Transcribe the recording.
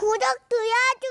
구독 도와줘.